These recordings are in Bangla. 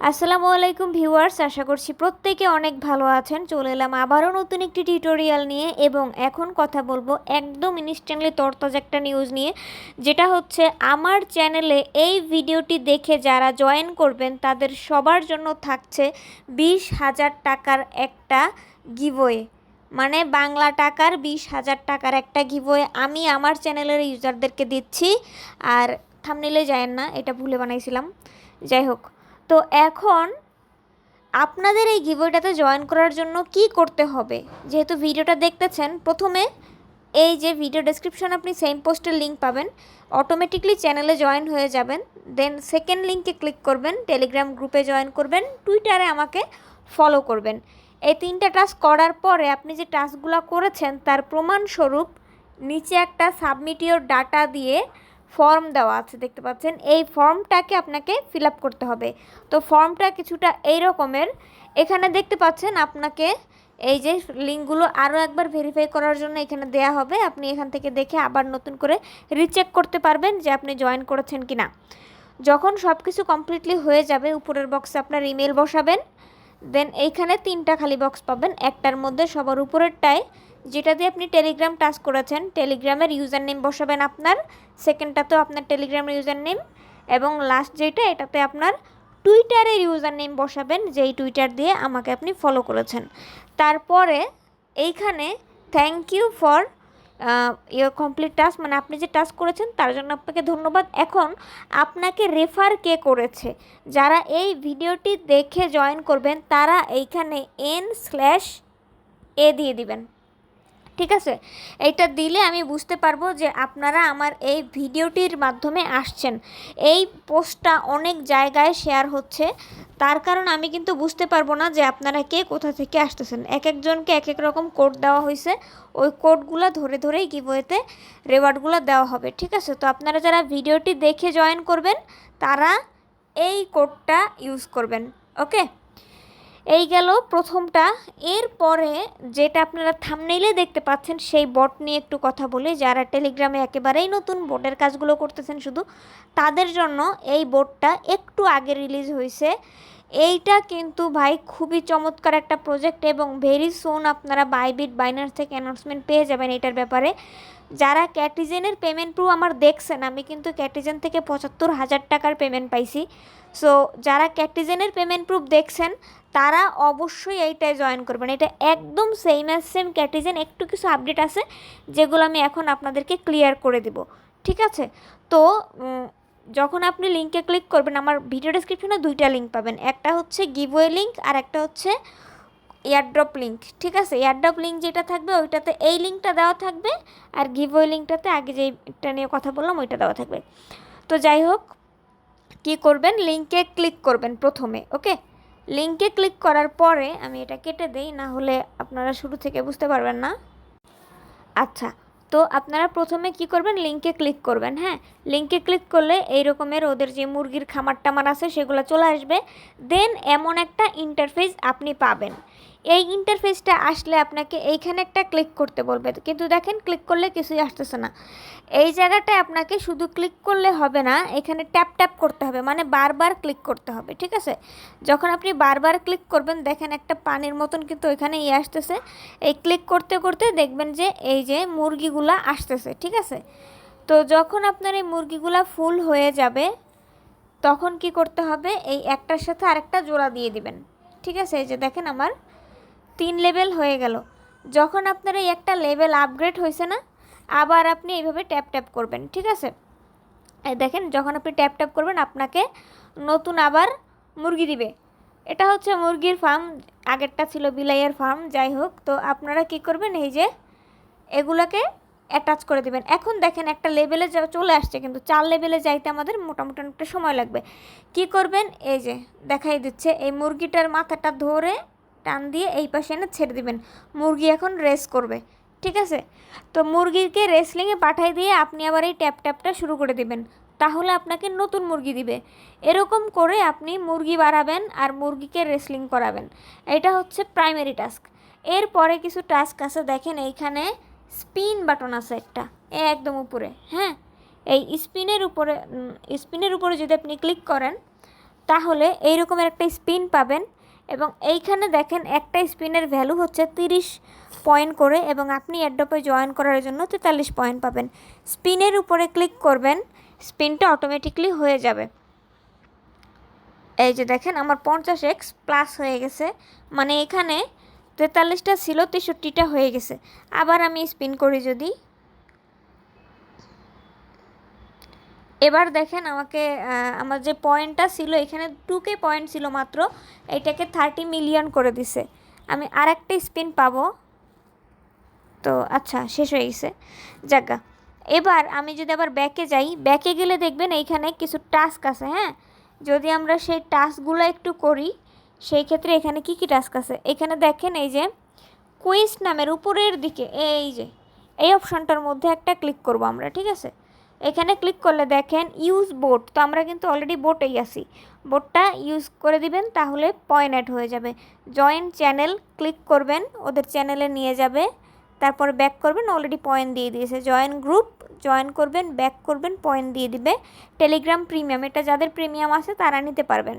আসসালামু আলাইকুম ভিউয়ার্স, আশা করছি প্রত্যেকে অনেক ভালো আছেন। চলে এলাম আবারও নতুন একটি টিউটোরিয়াল নিয়ে এবং এখন কথা বলব একদম ইনস্ট্যান্টলি তরতাজা একটা নিউজ নিয়ে, যেটা হচ্ছে আমার চ্যানেলে এই ভিডিওটি দেখে যারা জয়েন করবেন, তাদের সবার জন্য থাকছে বিশ হাজার টাকার একটা গিভওয়ে মানে বাংলা টাকার বিশ হাজার টাকার একটা গিভওয়ে আমি আমার চ্যানেলের ইউজারদেরকে দিচ্ছি। আর থামনিলে যায় না, এটা ভুলে বানাইছিলাম। যাই হোক তো এখন আপনাদের এই গিভওয়েটাতে জয়েন করার জন্য কি করতে হবে? যেহেতু ভিডিওটা দেখতেছেন, প্রথমে এই যে ভিডিও ডেসক্রিপশন আপনি সেম পোস্টের লিঙ্ক পাবেন অটোমেটিকলি চ্যানেলে জয়েন হয়ে যাবেন দেন সেকেন্ড লিঙ্কে ক্লিক করবেন টেলিগ্রাম গ্রুপে জয়েন করবেন টুইটারে আমাকে ফলো করবেন। এই তিনটা টাস্ক করার পরে আপনি যে টাস্কগুলো করেছেন, তার প্রমাণস্বরূপ নিচে একটা সাবমিট ইওর ডাটা দিয়ে ফর্ম দেওয়া আছে, দেখতে পাচ্ছেন। এই ফর্মটাকে আপনাকে ফিল করতে হবে। তো ফর্মটা কিছুটা এই রকমের। এখানে দেখতে পাচ্ছেন আপনাকে এই যে লিঙ্কগুলো আরও একবার ভেরিফাই করার জন্য এখানে দেয়া হবে। আপনি এখান থেকে দেখে আবার নতুন করে রিচেক করতে পারবেন যে আপনি জয়েন করেছেন কি না যখন সব কিছু কমপ্লিটলি হয়ে যাবে, উপরের বক্সে আপনার ইমেল বসাবেন। দেন এইখানে তিনটা খালি বক্স পাবেন। একটার মধ্যে সবার উপরেরটায় যেটা দিয়ে আপনি টেলিগ্রাম টাস্ক করেছেন টেলিগ্রামের ইউজার নেম বসাবেন আপনার সেকেন্ডটাতেও আপনার টেলিগ্রামের ইউজার নেম এবং লাস্ট যেটা, এটাতে আপনার টুইটারের ইউজার নেম বসাবেন, যেই টুইটার দিয়ে আমাকে আপনি ফলো করেছেন। তারপরে এইখানে thank you for your complete task মানে আপনি যে টাস্ক করেছেন, তার জন্য আপনাকে ধন্যবাদ। এখন আপনাকে রেফার কে করেছে? যারা এই ভিডিওটি দেখে জয়েন করবেন, তারা এইখানে এন স্ল্যাশ এ দিয়ে দিবেন। ঠিক আছে? এইটা দিলে আমি বুঝতে পারব যে আপনারা আমার এই ভিডিওটির মাধ্যমে আসছেন। এই পোস্টটা অনেক জায়গায় শেয়ার হচ্ছে। তার কারণ আমি কিন্তু বুঝতে পারব না যে আপনারা কে কোথা থেকে আসতেছেন। এক একজনকে এক এক রকম কোড দেওয়া হয়েছে ওই কোডগুলো ধরে ধরেই গিভওয়েতে রেওয়ার্ডগুলো দেওয়া হবে, ঠিক আছে? তো আপনারা যারা ভিডিওটি দেখে জয়েন করবেন, তারা এই কোডটা ইউজ করবেন ওকে এই গেল প্রথমটা। এরপরে যেটা আপনারা থামনেইলে দেখতে পাচ্ছেন, সেই বট নিয়ে একটু কথা বলি। যারা টেলিগ্রামে একেবারেই নতুন বোর্ডের কাজগুলো করতেছেন শুধু, তাদের জন্য এই বোর্ডটা একটু আগে রিলিজ হয়েছে। এইটা কিন্তু ভাই খুবই চমৎকার একটা প্রজেক্ট এবং ভেরি সুন আপনারা বাইবিট বাইনার থেকে অ্যানাউন্সমেন্ট পেয়ে যাবেন এটার ব্যাপারে। যারা ক্যাটিজেনের পেমেন্ট প্রুফ আমার দেখছেন, আমি কিন্তু ক্যাটিজেন থেকে পঁচাত্তর হাজার টাকার পেমেন্ট পাইছি। সো যারা ক্যাটিজেনের পেমেন্ট প্রুফ দেখছেন, তারা অবশ্যই এইটায় জয়েন করবেন। এটা একদম সেম অ্যাজ সেম ক্যাটিজেন একটু কিছু আপডেট আছে, যেগুলো আমি এখন আপনাদেরকে ক্লিয়ার করে দিব। ঠিক আছে? তো যখন আপনি লিঙ্কে ক্লিক করবেন, আমার ভিডিও ডিসক্রিপশনে দুইটা লিঙ্ক পাবেন। একটা হচ্ছে গিভওয়ে লিঙ্ক আর একটা হচ্ছে এয়ারড্রপ লিঙ্ক ঠিক আছে? এয়ারড্রপ লিঙ্ক যেটা থাকবে, ওইটাতে এই লিঙ্কটা দেওয়া থাকবে, আর গিভওয়ে লিঙ্কটাতে আগে যেটা নিয়ে কথা বললাম, ওইটা দেওয়া থাকবে। তো যাই হোক কি করবেন? লিঙ্কে ক্লিক করবেন প্রথমে ওকে লিঙ্কে ক্লিক করার পরে আমি এটা কেটে দেই, না হলে আপনারা শুরু থেকে বুঝতে পারবেন না। আচ্ছা তো আপনারা প্রথমে কি করবেন? লিঙ্কে ক্লিক করবেন হ্যাঁ? লিঙ্কে ক্লিক করলে এই রকমের ওদের যে মুরগির খামার টামার আছে সেগুলো চলে আসবে। দেন এমন একটা ইন্টারফেস আপনি পাবেন। এই ইন্টারফেসটা আসলে আপনাকে এইখানে একটা ক্লিক করতে বলবে। কিন্তু দেখেন ক্লিক করলে কিছুই আসতেছে না। এই জায়গাটায় আপনাকে শুধু ক্লিক করলে হবে না, এখানে ট্যাপ ট্যাপ করতে হবে। মানে বারবার ক্লিক করতে হবে, ঠিক আছে? যখন আপনি বারবার ক্লিক করবেন, দেখেন একটা পানির মতন কিন্তু এখানে ইয়ে আসতেছে। এই ক্লিক করতে করতে দেখবেন যে এই যে মুরগিগুলা আসতেছে, ঠিক আছে? তো যখন আপনার এই মুরগিগুলা ফুল হয়ে যাবে, তখন কি করতে হবে? এই একটার সাথে আরেকটা জোড়া দিয়ে দিবেন। ঠিক আছে? এই যে দেখেন আমার তিন লেভেল হয়ে গেল। যখন আপনার এই একটা লেভেল আপগ্রেড হয়েছে না, আবার আপনি এইভাবে ট্যাপ ট্যাপ করবেন, ঠিক আছে? দেখেন, যখন আপনি ট্যাপ ট্যাপ করবেন, আপনাকে নতুন আবার মুরগি দিবে। এটা হচ্ছে মুরগির ফার্ম আগেরটা ছিল বিলাইয়ের ফার্ম যাই হোক, তো আপনারা কি করবেন, এই যে এগুলোকে অ্যাটাচ করে দেবেন। এখন দেখেন, একটা লেভেলে যা চলে আসছে, কিন্তু চার লেভেলে যাইতে আমাদের মোটামুটি অনেকটা সময় লাগবে। কি করবেন, এই যে দেখাই দিচ্ছে, এই মুরগিটার মাথাটা ধরে টান দিয়ে এই পাশে এনে ছেড়ে দিবেন। মুরগি এখন রেস করবে, ঠিক আছে? তো মুরগিকে রেসলিংয়ে পাঠাই দিয়ে আপনি আবার এই ট্যাপ ট্যাপটা শুরু করে দিবেন। তাহলে আপনাকে নতুন মুরগি দিবে। এরকম করে আপনি মুরগি বাড়াবেন আর মুরগিকে রেসলিং করাবেন। এটা হচ্ছে প্রাইমারি টাস্ক এরপরে কিছু টাস্ক আছে, দেখেন এইখানে স্পিন বাটন আছে একটা, এ একদম উপরে হ্যাঁ? এই স্পিনের উপরে স্পিনের উপরে যদি আপনি ক্লিক করেন, তাহলে এইরকমের একটা স্পিন পাবেন। এবং এইখানে দেখেন একটা স্পিনের ভ্যালু হচ্ছে তিরিশ পয়েন্ট করে এবং আপনি অ্যাডপে জয়েন করার জন্য তেতাল্লিশ পয়েন্ট পাবেন। স্পিনের উপরে ক্লিক করবেন, স্পিনটা অটোমেটিকলি হয়ে যাবে। এই যে দেখেন আমার পঞ্চাশ এক্স প্লাস হয়ে গেছে মানে এখানে তেতাল্লিশটা ছিল, তেষট্টিটা হয়ে গেছে। আবার আমি স্পিন করি যদি। এবার দেখেন আমাকে আমার যে পয়েন্টটা ছিল, এখানে টুকে পয়েন্ট ছিল মাত্র, এটাকে থার্টি মিলিয়ন করে দিছে। আমি আর একটা স্পিন পাবো। তো আচ্ছা শেষ হয়ে গেছে। জায়গা এবার আমি যদি আবার ব্যাকে যাই ব্যাকে গেলে দেখবেন এইখানে কিছু টাস্ক আছে হ্যাঁ? যদি আমরা সেই টাস্কগুলো একটু করি, সেই ক্ষেত্রে এখানে কি কি টাস্ক আছে? এখানে দেখেন এই যে কুইজ নামের উপরের দিকে, এই যে, এই অপশনটার মধ্যে একটা ক্লিক করব আমরা, ঠিক আছে? এখানে ক্লিক করলে দেখেন ইউজ বোট তো আমরা কিন্তু অলরেডি বোটেই আছি। বোটটা ইউজ করে দিবেন, তাহলে পয়েন্ট অ্যাড হয়ে যাবে। জয়েন্ট চ্যানেল ক্লিক করবেন, ওদের চ্যানেলে নিয়ে যাবে। তারপর ব্যাক করবেন অলরেডি পয়েন্ট দিয়ে দিয়েছে। জয়েন গ্রুপ জয়েন করবেন ব্যাক করবেন পয়েন্ট দিয়ে দিবে। টেলিগ্রাম প্রিমিয়াম এটা যাদের প্রিমিয়াম আছে, তারা নিতে পারবেন।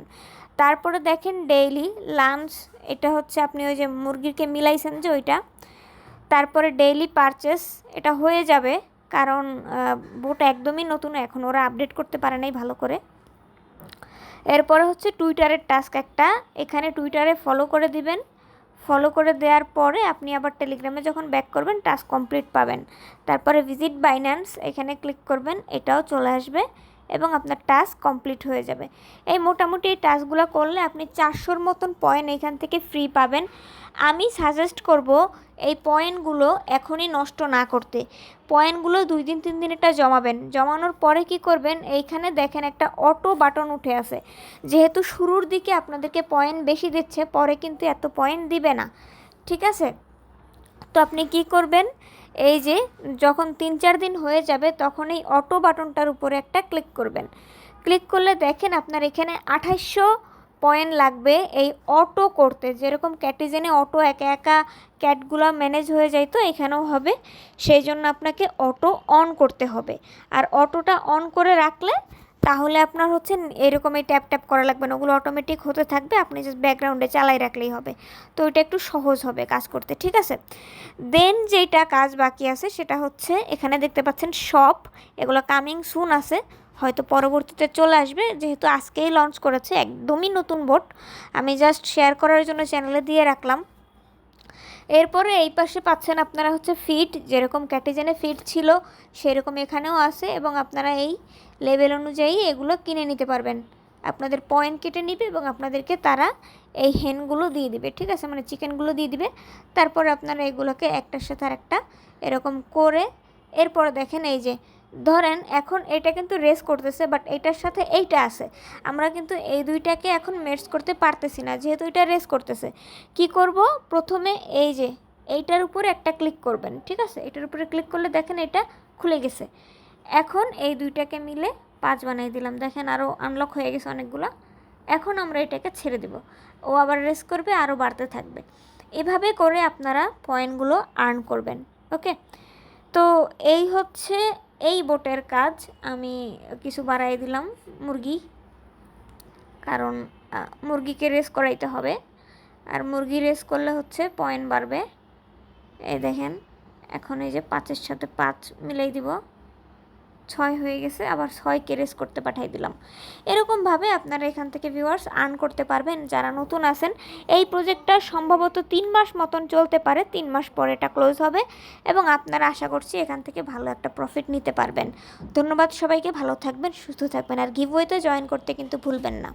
তারপরে দেখেন ডেইলি লাঞ্চ এটা হচ্ছে আপনি ওই যে মুরগিরকে মিলাইছেন যে ওইটা। তারপরে ডেইলি পারচেস এটা হয়ে যাবে। কারণ বোট একদমই নতুন, এখন ওরা আপডেট করতে পারে নাই ভালো করে। এরপরে হচ্ছে টুইটারের টাস্ক একটা। এখানে টুইটারে ফলো করে দিবেন। ফলো করে দেওয়ার পরে আপনি আবার টেলিগ্রামে যখন ব্যাক করবেন টাস্ক কমপ্লিট পাবেন। তারপরে ভিজিট বাইন্যান্স এখানে ক্লিক করবেন, এটাও চলে আসবে। এবং আপনার টাস্ক কমপ্লিট হয়ে যাবে। এই মোটামুটি এই টাস্কগুলো করলে আপনি চারশোর মতন পয়েন্ট এখান থেকে ফ্রি পাবেন। আমি সাজেস্ট করব এই পয়েন্টগুলো এখনই নষ্ট না করতে। পয়েন্টগুলো দুই দিন, তিন দিন এটা জমাবেন। জমানোর পরে কি করবেন? এইখানে দেখেন একটা অটো বাটন উঠে আছে। যেহেতু শুরুর দিকে আপনাদেরকে পয়েন্ট বেশি দিচ্ছে, পরে কিন্তু এত পয়েন্ট দিবে না। ঠিক আছে? তো আপনি কি করবেন? এই যে, যখন তিন চার দিন হয়ে যাবে, তখন এই অটো বাটনটার উপরে একটা ক্লিক করবেন। ক্লিক করলে দেখেন আপনার এখানে আঠাইশশো পয়েন্ট লাগবে এই অটো করতে। যেরকম ক্যাটিজেনে অটো একা একা ক্যাটগুলো ম্যানেজ হয়ে যায় তো, এখানেও হবে। সেই জন্য আপনাকে অটো অন করতে হবে। আর অটোটা অন করে রাখলে তাহলে আপনার হচ্ছে এরকম এই ট্যাপ ট্যাপ করা লাগবে না, ওগুলো অটোমেটিক হতে থাকবে, আপনি জাস্ট ব্যাকগ্রাউন্ডে চালাই রাখলেই হবে। তো এটা একটু সহজ হবে কাজ করতে, ঠিক আছে? দেন যেটা কাজ বাকি আছে সেটা হচ্ছে, এখানে দেখতে পাচ্ছেন শপ এগুলো কামিং সুন আছে, হয়তো পরবর্তীতে চলে আসবে, যেহেতু আজকেই লঞ্চ করেছে একদমই নতুন বোট আমি জাস্ট শেয়ার করার জন্য চ্যানেলে দিয়ে রাখলাম। এরপরে এই পাশে পাচ্ছেন আপনারা হচ্ছে ফিট যেরকম ক্যাটেজেনে ফিট ছিল, সেরকম এখানেও আছে এবং আপনারা এই লেভেল অনুযায়ী এগুলো কিনে নিতে পারবেন। আপনাদের পয়েন্ট কেটে নিবে এবং আপনাদেরকে তারা এই হেনগুলো দিয়ে দিবে, ঠিক আছে? মানে চিকেনগুলো দিয়ে দিবে। তারপরে আপনারা এগুলোকে একটার সাথে আর একটা এরকম করে, এরপর দেখেন এই যে ধরেন এখন এটা কিন্তু রেস করতেছে বাট এটার সাথে এইটা আছে। আমরা কিন্তু এই দুইটাকে এখন মেটস করতে পারতেছি না, যেহেতু এটা রেস করতেছে। কি করব? প্রথমে এই যে, এইটার উপরে একটা ক্লিক করবেন, ঠিক আছে? এটার উপরে ক্লিক করলে দেখেন এটা খুলে গেছে। এখন এই দুইটাকে মিলে পাঁচ বানাই দিলাম। দেখেন আরও আনলক হয়ে গেছে অনেকগুলো। এখন আমরা এটাকে ছেড়ে দেব। ও আবার রেস করবে আরও বাড়তে থাকবে। এভাবে করে আপনারা পয়েন্টগুলো আর্ন করবেন ওকে তো এই হচ্ছে এই বোটের কাজ আমি কিছু বাড়াই দিলাম মুরগি। কারণ মুরগিকে রেস করাইতে হবে। আর মুরগি রেস করলে হচ্ছে পয়েন্ট বাড়বে। এই দেখেন, এখন এই যে পাঁচের সাথে পাঁচ মিলাই দিব। ছয় হয়ে গেছে, আবার ছয় কেরেস করতে পাঠাই দিলাম। এরকমভাবে আপনারা এখান থেকে ভিউয়ার্স আর্ন করতে পারবেন। যারা নতুন আছেন, এই প্রজেক্টটা সম্ভবত তিন মাস মতন চলতে পারে, তিন মাস পরে এটা ক্লোজ হবে এবং আপনারা আশা করছি এখান থেকে ভালো একটা প্রফিট নিতে পারবেন। ধন্যবাদ সবাইকে, ভালো থাকবেন, সুস্থ থাকবেন, আর গিভওয়েতে জয়েন করতে কিন্তু ভুলবেন না।